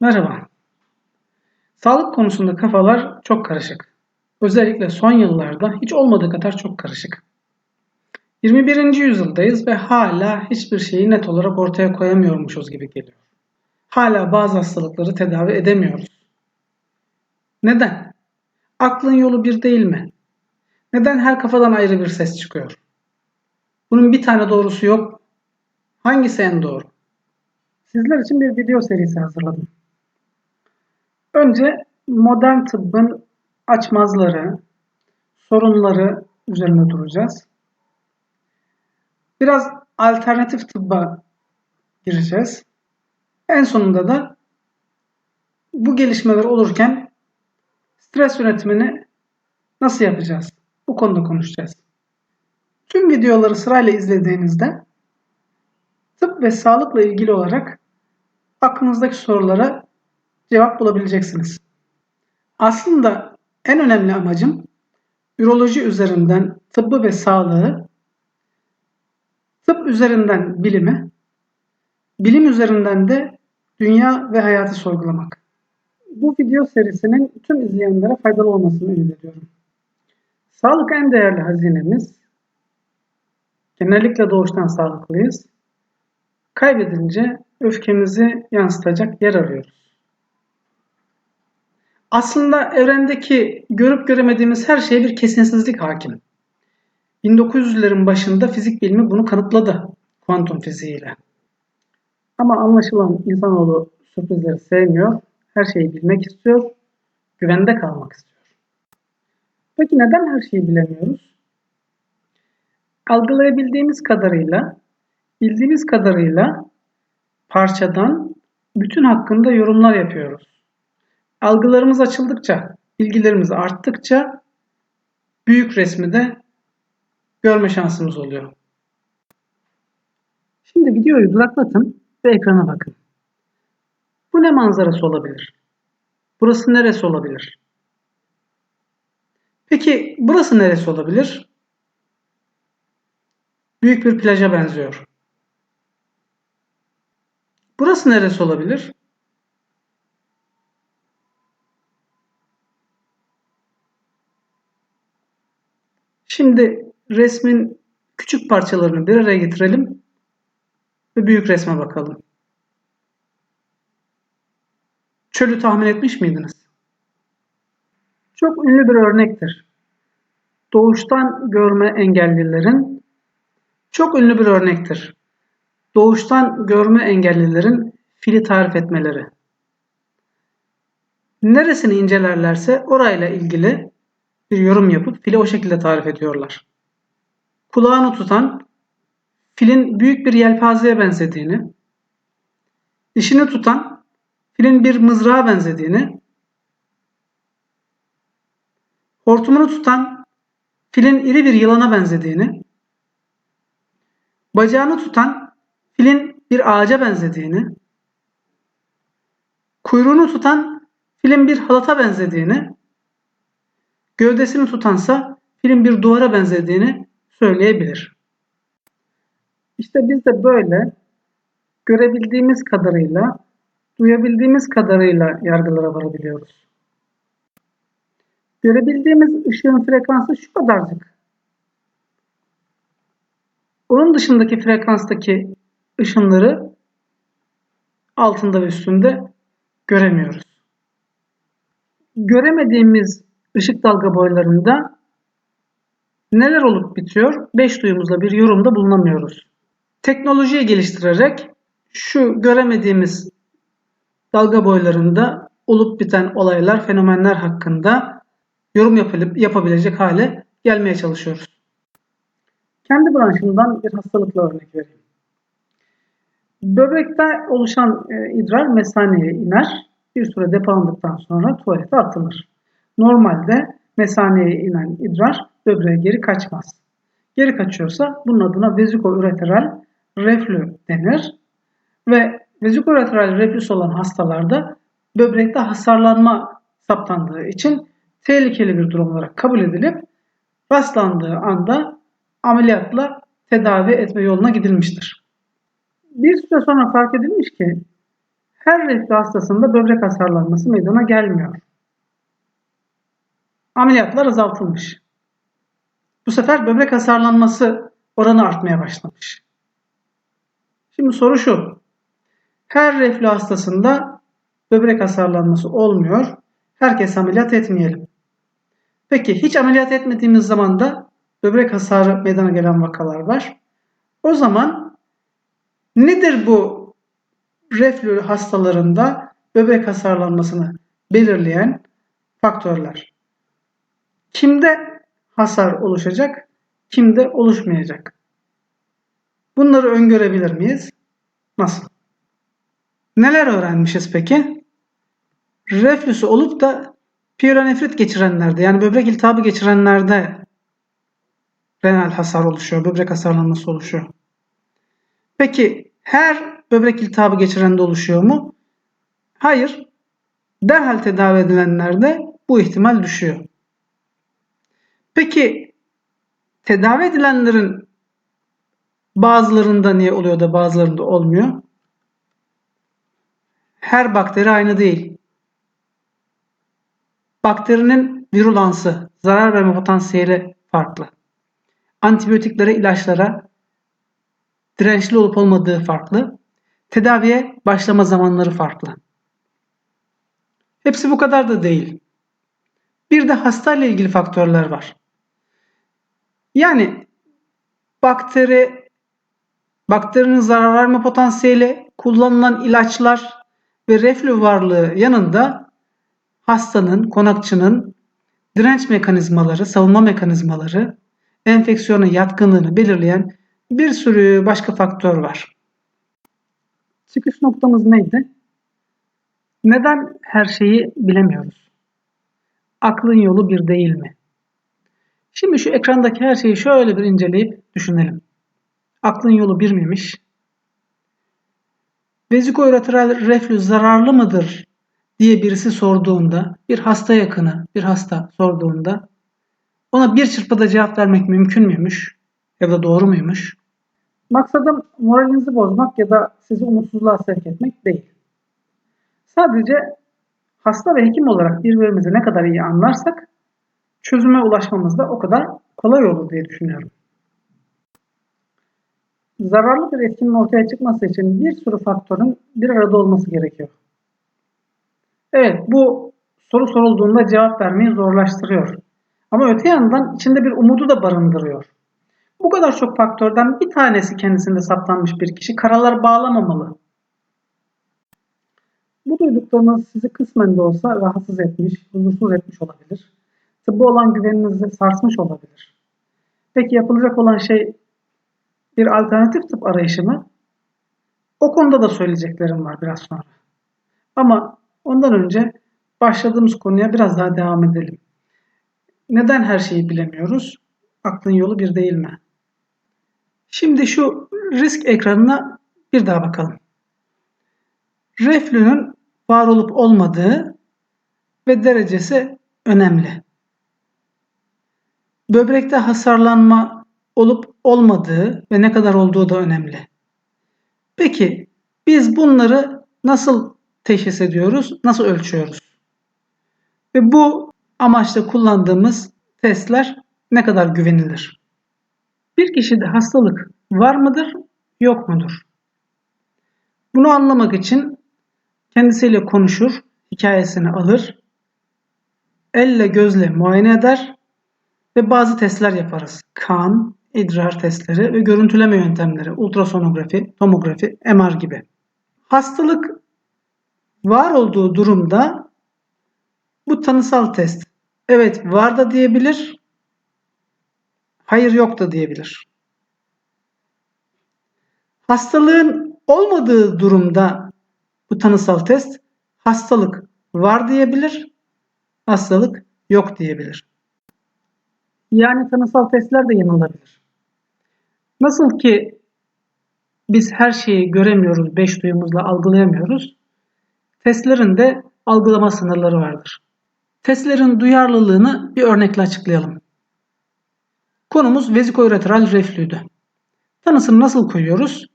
Merhaba. Sağlık konusunda kafalar çok karışık. Özellikle son yıllarda hiç olmadığı kadar çok karışık. 21. yüzyıldayız ve hala hiçbir şeyi net olarak ortaya koyamıyormuşuz gibi geliyor. Hala bazı hastalıkları tedavi edemiyoruz. Neden? Aklın yolu bir değil mi? Neden her kafadan ayrı bir ses çıkıyor? Bunun bir tane doğrusu yok. Hangisi en doğru? Sizler için bir video serisi hazırladım. Önce modern tıbbın açmazları, sorunları üzerine duracağız. Biraz alternatif tıbba gireceğiz. En sonunda da bu gelişmeler olurken stres yönetimini nasıl yapacağız? Bu konuda konuşacağız. Tüm videoları sırayla izlediğinizde tıp ve sağlıkla ilgili olarak aklınızdaki sorulara cevap bulabileceksiniz. Aslında en önemli amacım üroloji üzerinden tıbbı ve sağlığı, tıp üzerinden bilimi, bilim üzerinden de dünya ve hayatı sorgulamak. Bu video serisinin tüm izleyenlere faydalı olmasını ümit ediyorum. Sağlık en değerli hazinemiz. Genellikle doğuştan sağlıklıyız. Kaybedince öfkemizi yansıtacak yer arıyoruz. Aslında evrendeki görüp göremediğimiz her şeye bir kesinsizlik hakim. 1900'lerin başında fizik bilimi bunu kanıtladı kuantum fiziğiyle. Ama anlaşılan insanoğlu sürprizleri sevmiyor, her şeyi bilmek istiyor, güvende kalmak istiyor. Peki neden her şeyi bilemiyoruz? Algılayabildiğimiz kadarıyla, bildiğimiz kadarıyla parçadan bütün hakkında yorumlar yapıyoruz. Algılarımız açıldıkça, bilgilerimiz arttıkça büyük resmi de görme şansımız oluyor. Şimdi videoyu duraklatın ve ekrana bakın. Bu ne manzarası olabilir? Burası neresi olabilir? Peki burası neresi olabilir? Büyük bir plaja benziyor. Burası neresi olabilir? Şimdi resmin küçük parçalarını bir araya getirelim ve büyük resme bakalım. Çölü tahmin etmiş miydiniz? Çok ünlü bir örnektir. Doğuştan görme engellilerin çok ünlü bir örnektir. Doğuştan görme engellilerin fili tarif etmeleri. Neresini incelerlerse orayla ilgili bir yorum yapıp fili o şekilde tarif ediyorlar. Kulağını tutan filin büyük bir yelpazeye benzediğini, dişini tutan filin bir mızrağa benzediğini, hortumunu tutan filin iri bir yılana benzediğini, bacağını tutan filin bir ağaca benzediğini, kuyruğunu tutan filin bir halata benzediğini, gövdesini tutansa film bir duvara benzediğini söyleyebilir. İşte biz de böyle görebildiğimiz kadarıyla, duyabildiğimiz kadarıyla yargılara varabiliyoruz. Görebildiğimiz ışığın frekansı şu kadarcık. Onun dışındaki frekanstaki ışınları altında ve üstünde göremiyoruz. Göremediğimiz ışık dalga boylarında neler olup bitiyor? Beş duyumuzla bir yorumda bulunamıyoruz. Teknolojiyi geliştirerek şu göremediğimiz dalga boylarında olup biten olaylar, fenomenler hakkında yorum yapılıp yapabilecek hale gelmeye çalışıyoruz. Kendi branşımdan bir hastalıkla örnek vereyim. Böbrekte oluşan e, idrar mesaneye iner. Bir süre depolandıktan sonra tuvalete atılır. Normalde mesaneye inen idrar böbreğe geri kaçmaz. Geri kaçıyorsa bunun adına vezikoureteral reflü denir. Ve vezikoureteral reflüs olan hastalarda böbrekte hasarlanma saptandığı için tehlikeli bir durum olarak kabul edilip rastlandığı anda ameliyatla tedavi etme yoluna gidilmiştir. Bir süre sonra fark edilmiş ki her reflü hastasında böbrek hasarlanması meydana gelmiyor. Ameliyatlar azaltılmış. Bu sefer böbrek hasarlanması oranı artmaya başlamış. Şimdi soru şu. Her reflü hastasında böbrek hasarlanması olmuyor. Herkes ameliyat etmeyelim. Peki hiç ameliyat etmediğimiz zaman da böbrek hasarı meydana gelen vakalar var. O zaman nedir bu reflü hastalarında böbrek hasarlanmasını belirleyen faktörler? Kimde hasar oluşacak, kimde oluşmayacak? Bunları öngörebilir miyiz? Nasıl? Neler öğrenmişiz peki? Reflüsü olup da piyeronefrit geçirenlerde yani böbrek iltihabı geçirenlerde renal hasar oluşuyor, böbrek hasarlanması oluşuyor. Peki her böbrek iltihabı geçirende oluşuyor mu? Hayır. Derhal tedavi edilenlerde bu ihtimal düşüyor. Peki tedavi edilenlerin bazılarında niye oluyor da bazılarında olmuyor? Her bakteri aynı değil. Bakterinin virulansı, zarar verme potansiyeli farklı. Antibiyotiklere, ilaçlara dirençli olup olmadığı farklı. Tedaviye başlama zamanları farklı. Hepsi bu kadar da değil. Bir de hastayla ilgili faktörler var. Yani bakteri, bakterinin zarar verme potansiyeli, kullanılan ilaçlar ve reflü varlığı yanında hastanın, konakçının direnç mekanizmaları, savunma mekanizmaları, enfeksiyona yatkınlığını belirleyen bir sürü başka faktör var. Çıkış noktamız neydi? Neden her şeyi bilemiyoruz? Aklın yolu bir değil mi? Şimdi şu ekrandaki her şeyi şöyle bir inceleyip düşünelim. Aklın yolu bir miymiş? Vezikoilateral reflü zararlı mıdır diye birisi sorduğunda, bir hasta yakını, bir hasta sorduğunda ona bir çırpıda cevap vermek mümkün müymüş ya da doğru muymuş? Maksadım moralinizi bozmak ya da sizi umutsuzluğa sevk etmek değil. Sadece hasta ve hekim olarak birbirimizi ne kadar iyi anlarsak çözüme ulaşmamız da o kadar kolay olur diye düşünüyorum. Zararlı bir etkinin ortaya çıkması için bir sürü faktörün bir arada olması gerekiyor. Evet bu soru sorulduğunda cevap vermeyi zorlaştırıyor. Ama öte yandan içinde bir umudu da barındırıyor. Bu kadar çok faktörden bir tanesi kendisinde saptanmış bir kişi karalar bağlamamalı. Bu duyduklarınız sizi kısmen de olsa rahatsız etmiş, huzursuz etmiş olabilir. Tıbba olan güveninizi sarsmış olabilir. Peki yapılacak olan şey bir alternatif tıp arayışı mı? O konuda da söyleyeceklerim var biraz sonra. Ama ondan önce başladığımız konuya biraz daha devam edelim. Neden her şeyi bilemiyoruz? Aklın yolu bir değil mi? Şimdi şu risk ekranına bir daha bakalım. Reflünün var olup olmadığı ve derecesi önemli. Böbrekte hasarlanma olup olmadığı ve ne kadar olduğu da önemli. Peki biz bunları nasıl teşhis ediyoruz, nasıl ölçüyoruz? Ve bu amaçla kullandığımız testler ne kadar güvenilir? Bir kişide hastalık var mıdır, yok mudur? Bunu anlamak için kendisiyle konuşur, hikayesini alır, elle gözle muayene eder ve bazı testler yaparız. Kan, idrar testleri ve görüntüleme yöntemleri, ultrasonografi, tomografi, MR gibi. Hastalık var olduğu durumda bu tanısal test evet var da diyebilir hayır yok da diyebilir. Hastalığın olmadığı durumda bu tanısal test hastalık var diyebilir, hastalık yok diyebilir. Yani tanısal testler de yanılabilir. Nasıl ki biz her şeyi göremiyoruz, beş duyumuzla algılayamıyoruz. Testlerin de algılama sınırları vardır. Testlerin duyarlılığını bir örnekle açıklayalım. Konumuz vezikoilateral reflüydü. Tanısını nasıl koyuyoruz?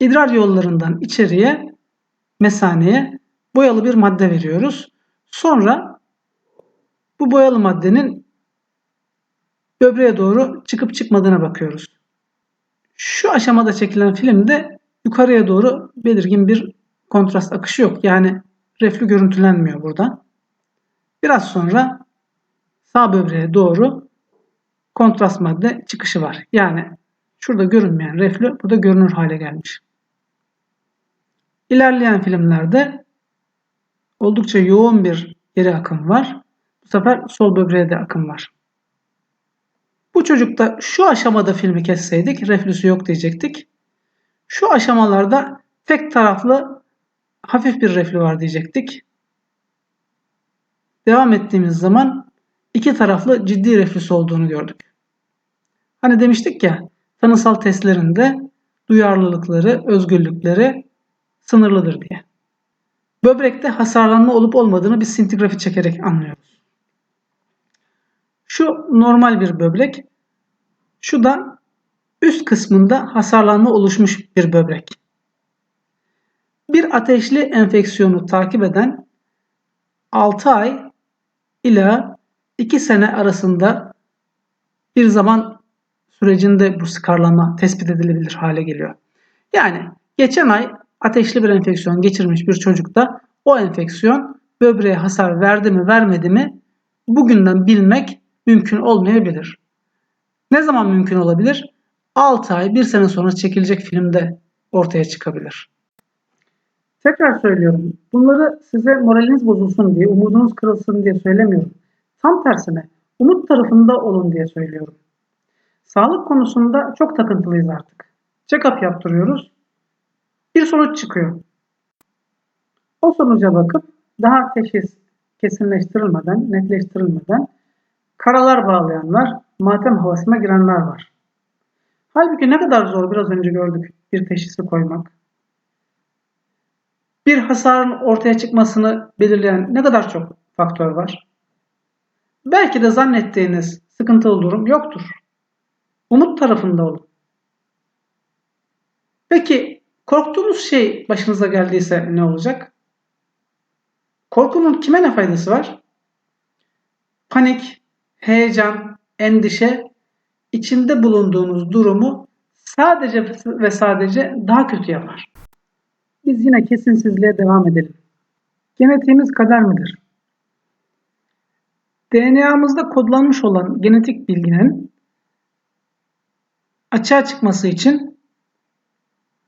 İdrar yollarından içeriye mesaneye boyalı bir madde veriyoruz. Sonra bu boyalı maddenin böbreğe doğru çıkıp çıkmadığına bakıyoruz. Şu aşamada çekilen filmde yukarıya doğru belirgin bir kontrast akışı yok. Yani reflü görüntülenmiyor burada. Biraz sonra sağ böbreğe doğru kontrast madde çıkışı var. Yani şurada görünmeyen reflü burada görünür hale gelmiş. İlerleyen filmlerde oldukça yoğun bir geri akım var. Bu sefer sol böbreğe de akım var. Bu çocukta şu aşamada filmi kesseydik reflüsü yok diyecektik. Şu aşamalarda tek taraflı hafif bir reflü var diyecektik. Devam ettiğimiz zaman iki taraflı ciddi reflüsü olduğunu gördük. Hani demiştik ya tanısal testlerinde duyarlılıkları, özgürlükleri sınırlıdır diye. Böbrekte hasarlanma olup olmadığını biz sintigrafi çekerek anlıyoruz. Şu normal bir böbrek. Şu da üst kısmında hasarlanma oluşmuş bir böbrek. Bir ateşli enfeksiyonu takip eden 6 ay ila 2 sene arasında bir zaman sürecinde bu skarlama tespit edilebilir hale geliyor. Yani geçen ay ateşli bir enfeksiyon geçirmiş bir çocukta o enfeksiyon böbreğe hasar verdi mi vermedi mi bugünden bilmek mümkün olmayabilir. Ne zaman mümkün olabilir? 6 ay, 1 sene sonra çekilecek filmde ortaya çıkabilir. Tekrar söylüyorum. Bunları size moraliniz bozulsun diye, umudunuz kırılsın diye söylemiyorum. Tam tersine umut tarafında olun diye söylüyorum. Sağlık konusunda çok takıntılıyız artık. Check-up yaptırıyoruz. Bir sonuç çıkıyor. O sonuca bakıp daha teşhis kesinleştirilmeden, netleştirilmeden karalar bağlayanlar, matem havasına girenler var. Halbuki ne kadar zor biraz önce gördük bir teşhisi koymak. Bir hasarın ortaya çıkmasını belirleyen ne kadar çok faktör var. Belki de zannettiğiniz sıkıntılı durum yoktur. Umut tarafında olun. Peki korktuğunuz şey başınıza geldiyse ne olacak? Korkunun kime ne faydası var? Panik, heyecan, endişe içinde bulunduğunuz durumu sadece ve sadece daha kötü yapar. Biz yine kesinsizliğe devam edelim. Genetiğimiz kader midir? DNA'mızda kodlanmış olan genetik bilginin açığa çıkması için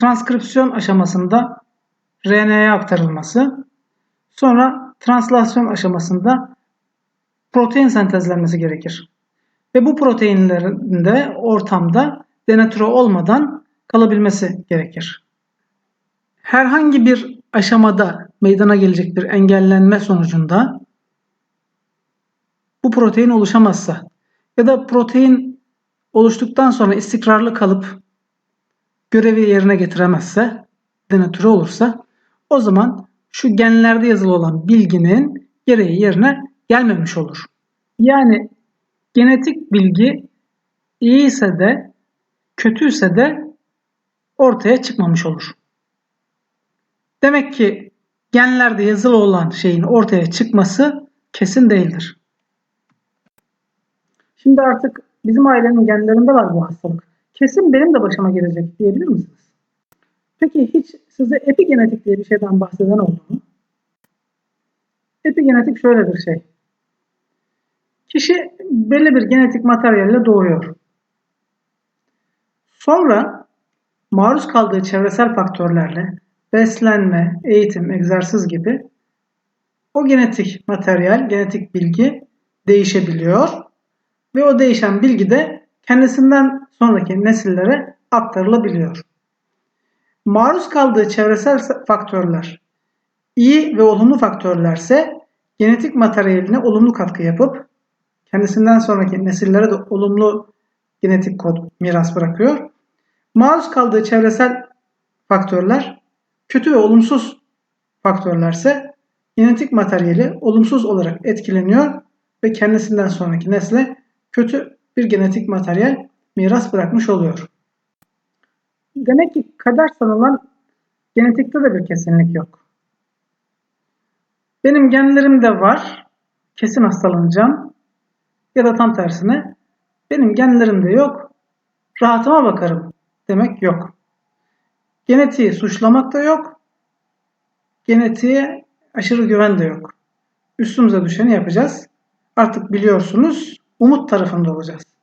transkripsiyon aşamasında RNA'ya aktarılması, sonra translasyon aşamasında protein sentezlenmesi gerekir. Ve bu proteinlerin de ortamda denatüre olmadan kalabilmesi gerekir. Herhangi bir aşamada meydana gelecek bir engellenme sonucunda bu protein oluşamazsa ya da protein oluştuktan sonra istikrarlı kalıp görevi yerine getiremezse, denatüre olursa o zaman şu genlerde yazılı olan bilginin gereği yerine gelmemiş olur. Yani genetik bilgi iyiyse de kötüyse de ortaya çıkmamış olur. Demek ki genlerde yazılı olan şeyin ortaya çıkması kesin değildir. Şimdi artık bizim ailenin genlerinde var bu hastalık. Kesin benim de başıma gelecek diyebilir misiniz? Peki hiç size epigenetik diye bir şeyden bahseden oldu mu? Epigenetik şöyle bir şey. Kişi belli bir genetik materyalle doğuyor. Sonra maruz kaldığı çevresel faktörlerle beslenme, eğitim, egzersiz gibi o genetik materyal, genetik bilgi değişebiliyor ve o değişen bilgi de kendisinden sonraki nesillere aktarılabiliyor. Maruz kaldığı çevresel faktörler iyi ve olumlu faktörlerse genetik materyaline olumlu katkı yapıp kendisinden sonraki nesillere de olumlu genetik kod miras bırakıyor. Maruz kaldığı çevresel faktörler kötü ve olumsuz faktörlerse genetik materyali olumsuz olarak etkileniyor ve kendisinden sonraki nesle kötü bir genetik materyal miras bırakmış oluyor. Demek ki kader sanılan genetikte de bir kesinlik yok. Benim genlerimde var, kesin hastalanacağım. Ya da tam tersine benim genlerimde yok, rahatıma bakarım demek yok. Genetiği suçlamak da yok, genetiğe aşırı güven de yok. Üstümüze düşeni yapacağız. Artık biliyorsunuz umut tarafında olacağız.